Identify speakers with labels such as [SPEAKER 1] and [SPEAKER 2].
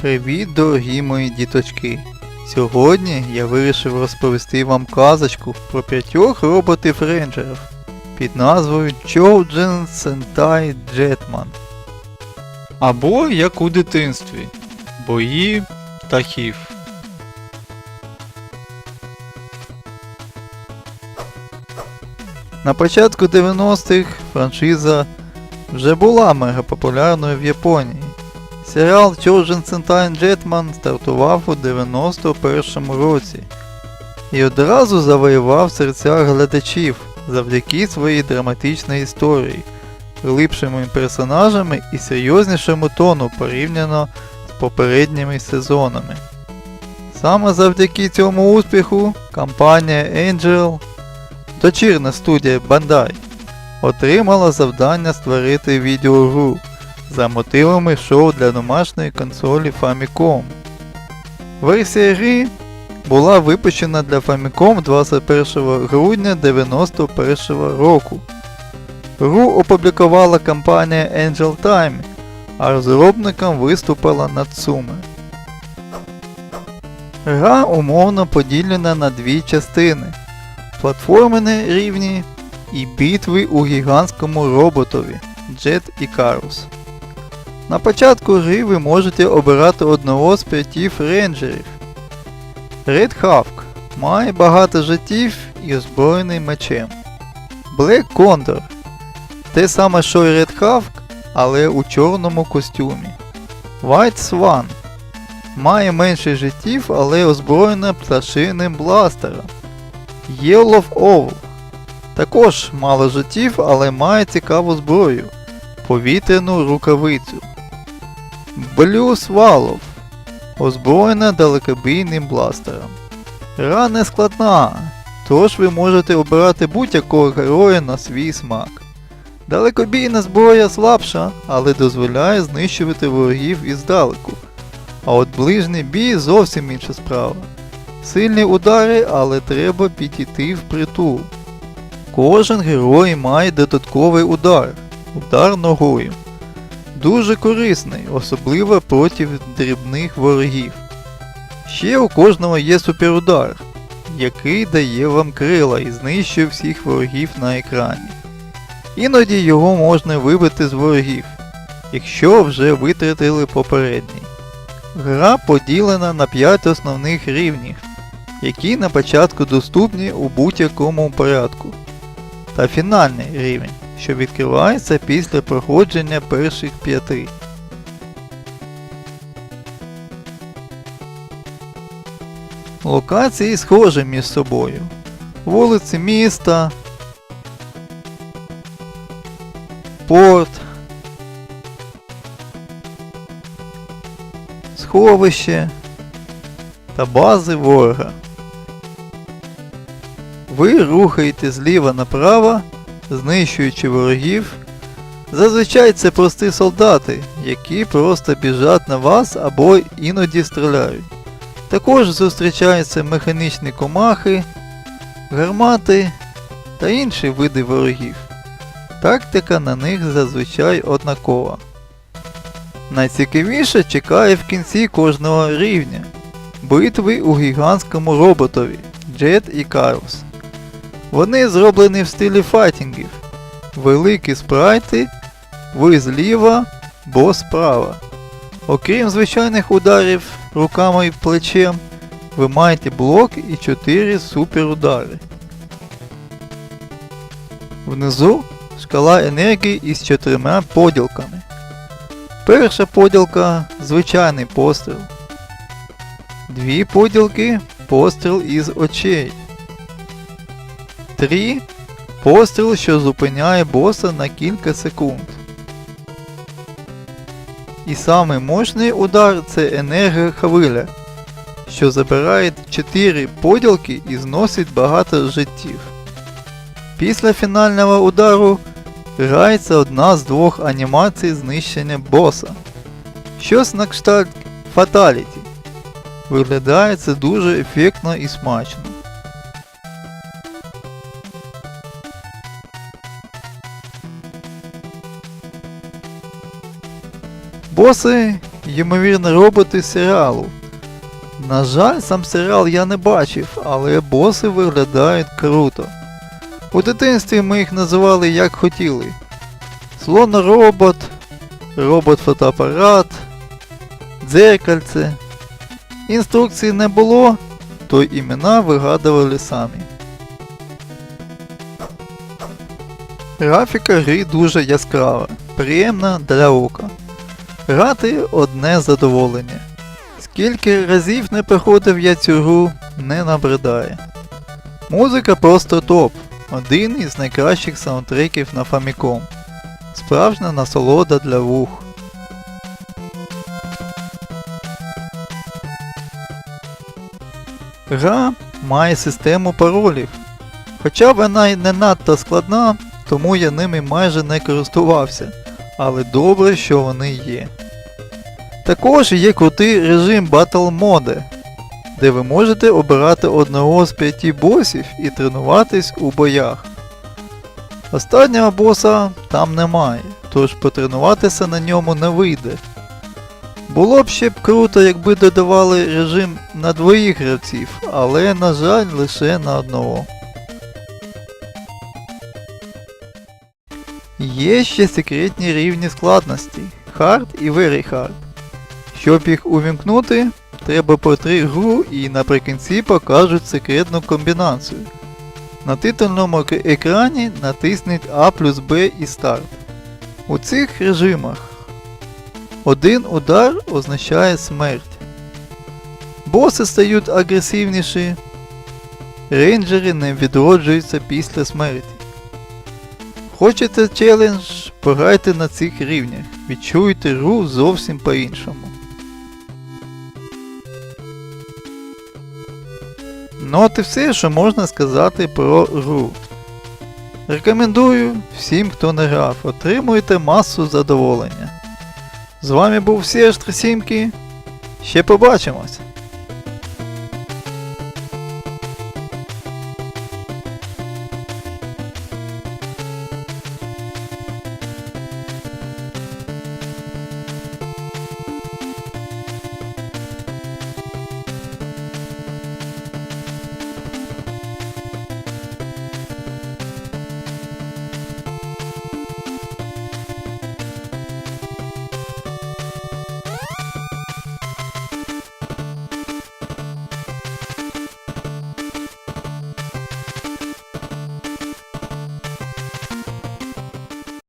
[SPEAKER 1] Привіт, дорогі мої діточки! Сьогодні я вирішив розповісти вам казочку про п'ятьох роботів рейнджерів під назвою Choujin Sentai Jetman. Або як у дитинстві Бої птахів. На початку 90-х франшиза вже була мегапопулярною в Японії. Серіал Choujin Sentai Jetman стартував у 91-му році і одразу завоював серця глядачів завдяки своїй драматичній історії, глибшими персонажами і серйознішому тону порівняно з попередніми сезонами. Саме завдяки цьому успіху компанія Angel, дочірна студія Bandai, отримала завдання створити відеогру за мотивами шоу для домашньої консолі Famicom. Версія гри була випущена для Famicom 21 грудня 1991 року. Гру опублікувала компанія Angel Time, а розробником виступила Natsume. Гра умовно поділена на дві частини платформені рівні і битви у гігантському роботові Jet Icarus. На початку гри ви можете обирати одного з п'ятів рейнджерів. Red Hawk має багато життів і озброєний мечем. Black Condor те саме, що й Red Hawk, але у чорному костюмі. White Swan має менше життів, але озброєна пташиним бластером. Yellow Owl також мало життів, але має цікаву зброю повітряну рукавицю. Blue Swallow озброєна далекобійним бластером. Гра не складна, тож ви можете обирати будь-якого героя на свій смак. Далекобійна зброя слабша, але дозволяє знищувати ворогів іздалеку. А от ближній бій зовсім інша справа. Сильні удари, але треба підійти впритул. Кожен герой має додатковий удар удар ногою. Дуже корисний, особливо проти дрібних ворогів. Ще у кожного є суперудар, який дає вам крила і знищує всіх ворогів на екрані. Іноді його можна вибити з ворогів, якщо вже витратили попередній. Гра поділена на 5 основних рівнів, які на початку доступні у будь-якому порядку. Та фінальний рівень що відкривається після проходження перших п'яти. Локації схожі між собою. Вулиці міста, порт, сховище та бази ворога. Ви рухаєте зліва направо знищуючи ворогів. Зазвичай це прості солдати, які просто біжать на вас або іноді стріляють. Також зустрічаються механічні комахи, гармати та інші види ворогів. Тактика на них зазвичай однакова. Найцікавіше чекає в кінці кожного рівня битви у гігантському роботові Jet Icarus. Вони зроблені в стилі файтінгів. Великі спрайти, ви зліва, бо справа. Окрім звичайних ударів руками і плечем, ви маєте блок і 4 суперудари. Внизу шкала енергії із чотирма поділками. Перша поділка звичайний постріл. Дві поділки постріл із очей. 3. Постріл, що зупиняє боса на кілька секунд. І самий мощний удар це енергохвиля, що забирає 4 поділки і зносить багато життів. Після фінального удару грається одна з двох анімацій знищення боса. Щось на кшталт Fatality. Виглядає це дуже ефектно і смачно. Боси, ймовірно, роботи серіалу. На жаль, сам серіал я не бачив, але боси виглядають круто. У дитинстві ми їх називали як хотіли. Слон-робот, робот-фотоапарат, дзеркальце. Інструкцій не було, то імена вигадували самі. Графіка гри дуже яскрава, приємна для ока. Грати одне задоволення. Скільки разів не приходив я цю гру, не набридає. Музика просто топ. Один із найкращих саундтреків на Famicom. Справжня насолода для вух. Гра має систему паролів. Хоча вона й не надто складна, тому я ними майже не користувався, але добре, що вони є. Також є крутий режим Battle Mode, де ви можете обирати одного з п'яти босів і тренуватись у боях. Останнього боса там немає, тож потренуватися на ньому не вийде. Було б ще б круто, якби додавали режим на двоїх гравців, але, на жаль, лише на одного. Є ще секретні рівні складності Hard і Very Hard. Щоб їх увімкнути, треба пройти гру і наприкінці покажуть секретну комбінацію. На титульному екрані натисніть А плюс Б і старт. У цих режимах один удар означає смерть. Боси стають агресивніші, рейнджери не відроджуються після смерті. Хочете челендж? Пограйте на цих рівнях. Відчуйте гру зовсім по-іншому. Ну от і все, що можна сказати про гру. Рекомендую всім, хто не грав, отримуєте масу задоволення. З вами був Серж Трисімки. Ще побачимось!